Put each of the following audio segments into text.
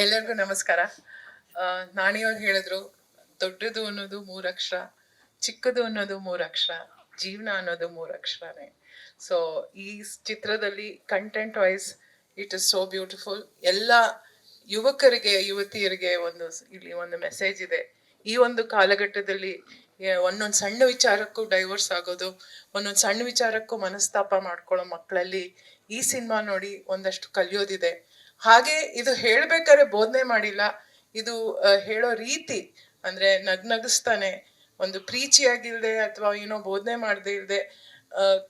ಎಲ್ಲರಿಗೂ ನಮಸ್ಕಾರ. ನಾಣಿವಾಗ ಹೇಳಿದ್ರು, ದೊಡ್ಡದು ಅನ್ನೋದು ಮೂರಕ್ಷರ ಚಿಕ್ಕದು ಅನ್ನೋದು ಮೂರಕ್ಷರ ಜೀವನ ಅನ್ನೋದು ಮೂರಕ್ಷರನೇ ಸೊ ಈ ಚಿತ್ರದಲ್ಲಿ content wise it is so beautiful ಎಲ್ಲ ಯುವಕರಿಗೆ, ಯುವತಿಯರಿಗೆ ಒಂದು ಇಲ್ಲಿ ಒಂದು ಮೆಸೇಜ್ ಇದೆ. ಈ ಒಂದು ಕಾಲಘಟ್ಟದಲ್ಲಿ ಒಂದೊಂದು ಸಣ್ಣ ವಿಚಾರಕ್ಕೂ ಡೈವರ್ಸ್ ಆಗೋದು, ಒಂದೊಂದು ಸಣ್ಣ ವಿಚಾರಕ್ಕೂ ಮನಸ್ತಾಪ ಮಾಡ್ಕೊಳ್ಳೋ ಮಕ್ಕಳಲ್ಲಿ ಈ ಸಿನಿಮಾ ನೋಡಿ ಒಂದಷ್ಟು ಕಲಿಯೋದಿದೆ. ಹಾಗೆ ಇದು ಹೇಳ್ಬೇಕಾದ್ರೆ ಬೋಧನೆ ಮಾಡಿಲ್ಲ. ಇದು ಹೇಳೋ ರೀತಿ ಅಂದ್ರೆ ನಗ್ನಗಿಸ್ತಾನೆ ಒಂದು ಪ್ರೀಚಿಯಾಗಿಲ್ದೆ ಅಥವಾ ಏನೋ ಬೋಧನೆ ಮಾಡದೇ ಇಲ್ದೆ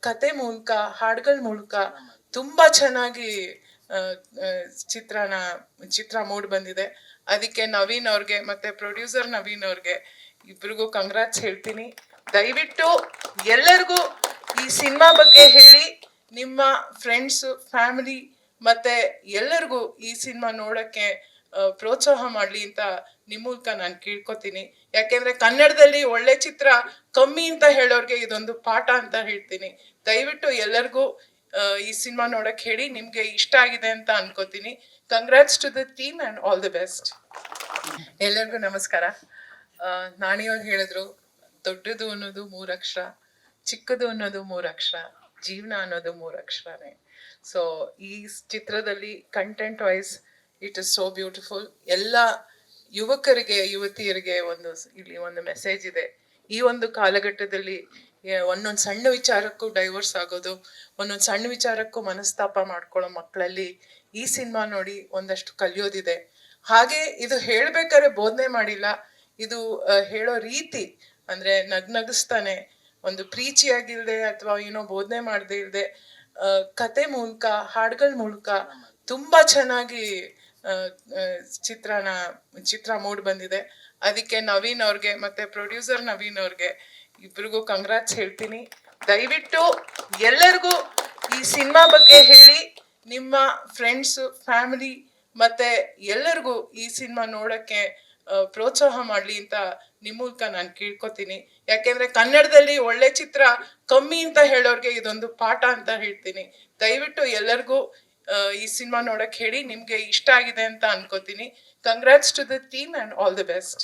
ಕತೆ ಮೂಲಕ, ಹಾಡುಗಳ ಮೂಲಕ ತುಂಬಾ ಚೆನ್ನಾಗಿ ಚಿತ್ರನ, ಚಿತ್ರ ಮೂಡ್ ಬಂದಿದೆ. ಅದಕ್ಕೆ ನವೀನ್ ಅವ್ರಿಗೆ ಮತ್ತೆ ಪ್ರೊಡ್ಯೂಸರ್ ನವೀನ್ ಅವ್ರಿಗೆ ಇಬ್ರಿಗೂ ಕಂಗ್ರಾಟ್ಸ್ ಹೇಳ್ತೀನಿ. ದಯವಿಟ್ಟು ಎಲ್ಲರಿಗೂ ಈ ಸಿನಿಮಾ ಬಗ್ಗೆ ಹೇಳಿ, ನಿಮ್ಮ ಫ್ರೆಂಡ್ಸು, ಫ್ಯಾಮಿಲಿ ಮತ್ತೆ ಎಲ್ಲರಿಗೂ ಈ ಸಿನಿಮಾ ನೋಡಕ್ಕೆ ಪ್ರೋತ್ಸಾಹ ಮಾಡಲಿ ಅಂತ ನಿಮ್ಮ ಮೂಲಕ ನಾನು ಕೇಳ್ಕೊತೀನಿ. ಯಾಕೆಂದ್ರೆ ಕನ್ನಡದಲ್ಲಿ ಒಳ್ಳೆ ಚಿತ್ರ ಕಮ್ಮಿ ಅಂತ ಹೇಳೋರ್ಗೆ ಇದೊಂದು ಪಾಠ ಅಂತ ಹೇಳ್ತೀನಿ. ದಯವಿಟ್ಟು ಎಲ್ಲರಿಗೂ ಈ ಸಿನಿಮಾ ನೋಡಕ್ ಹೇಳಿ ನಿಮ್ಗೆ ಇಷ್ಟ ಆಗಿದೆ ಅಂತ ಅನ್ಕೋತೀನಿ. Congrats to the team and all the best ಎಲ್ಲರಿಗೂ ನಮಸ್ಕಾರ. ನಾಣಿಯವ್ರು ಹೇಳಿದ್ರು, ದೊಡ್ಡದು ಅನ್ನೋದು ಮೂರಕ್ಷರ, ಚಿಕ್ಕದು ಅನ್ನೋದು ಮೂರಕ್ಷರ. ಜೀವನ ಅನ್ನೋದು ಮೂರಕ್ಷರನೇ ಸೊ ಈ ಚಿತ್ರದಲ್ಲಿ content wise it is so beautiful ಎಲ್ಲ ಯುವಕರಿಗೆ, ಯುವತಿಯರಿಗೆ ಒಂದು ಇಲ್ಲಿ ಒಂದು ಮೆಸೇಜ್ ಇದೆ. ಈ ಒಂದು ಕಾಲಘಟ್ಟದಲ್ಲಿ ಒಂದೊಂದು ಸಣ್ಣ ವಿಚಾರಕ್ಕೂ ಡೈವರ್ಸ್ ಆಗೋದು, ಒಂದೊಂದು ಸಣ್ಣ ವಿಚಾರಕ್ಕೂ ಮನಸ್ತಾಪ ಮಾಡ್ಕೊಳ್ಳೋ ಮಕ್ಕಳಲ್ಲಿ ಈ ಸಿನಿಮಾ ನೋಡಿ ಒಂದಷ್ಟು ಕಲಿಯೋದಿದೆ. ಹಾಗೆ ಇದು ಹೇಳ್ಬೇಕಾದ್ರೆ ಬೋಧನೆ ಮಾಡಿಲ್ಲ. ಇದು ಹೇಳೋ ರೀತಿ, ಅಂದ್ರೆ ನಗ್ನಗಿಸ್ತಾನೆ. ಒಂದು ಪ್ರೀಚಿಯಾಗಿಲ್ದೆ ಅಥವಾ ಏನೋ ಬೋಧನೆ ಮಾಡದೇ ಇಲ್ಲದೆ ಕತೆ ಮೂಲಕ, ಹಾಡುಗಳ ಮೂಲಕ ತುಂಬಾ ಚೆನ್ನಾಗಿ ಚಿತ್ರನ, ಚಿತ್ರ ಮೂಡ್ ಬಂದಿದೆ. ಅದಕ್ಕೆ ನವೀನ್ ಅವ್ರಿಗೆ ಮತ್ತೆ ಪ್ರೊಡ್ಯೂಸರ್ ನವೀನ್ ಅವ್ರಿಗೆ ಇಬ್ರಿಗೂ ಕಂಗ್ರಾಟ್ಸ್ ಹೇಳ್ತೀನಿ. ದಯವಿಟ್ಟು ಎಲ್ಲರಿಗೂ ಈ ಸಿನಿಮಾ ಬಗ್ಗೆ ಹೇಳಿ, ನಿಮ್ಮ ಫ್ರೆಂಡ್ಸ್, ಫ್ಯಾಮಿಲಿ ಮತ್ತೆ ಎಲ್ಲರಿಗೂ ಈ ಸಿನಿಮಾ ನೋಡಕ್ಕೆ ಪ್ರೋತ್ಸಾಹ ಮಾಡ್ಲಿ ಅಂತ ನಿಮ್ಮ ಮೂಲಕ ನಾನು ಕೇಳ್ಕೊತೀನಿ. ಯಾಕೆಂದ್ರೆ ಕನ್ನಡದಲ್ಲಿ ಒಳ್ಳೆ ಚಿತ್ರ ಕಮ್ಮಿ ಅಂತ ಹೇಳೋರ್ಗೆ ಇದೊಂದು ಪಾಠ ಅಂತ ಹೇಳ್ತೀನಿ. ದಯವಿಟ್ಟು ಎಲ್ಲರಿಗೂ ಈ ಸಿನಿಮಾ ನೋಡಕ್ ಹೇಳಿ ನಿಮ್ಗೆ ಇಷ್ಟ ಆಗಿದೆ ಅಂತ ಅನ್ಕೋತೀನಿ. Congrats to the team and all the best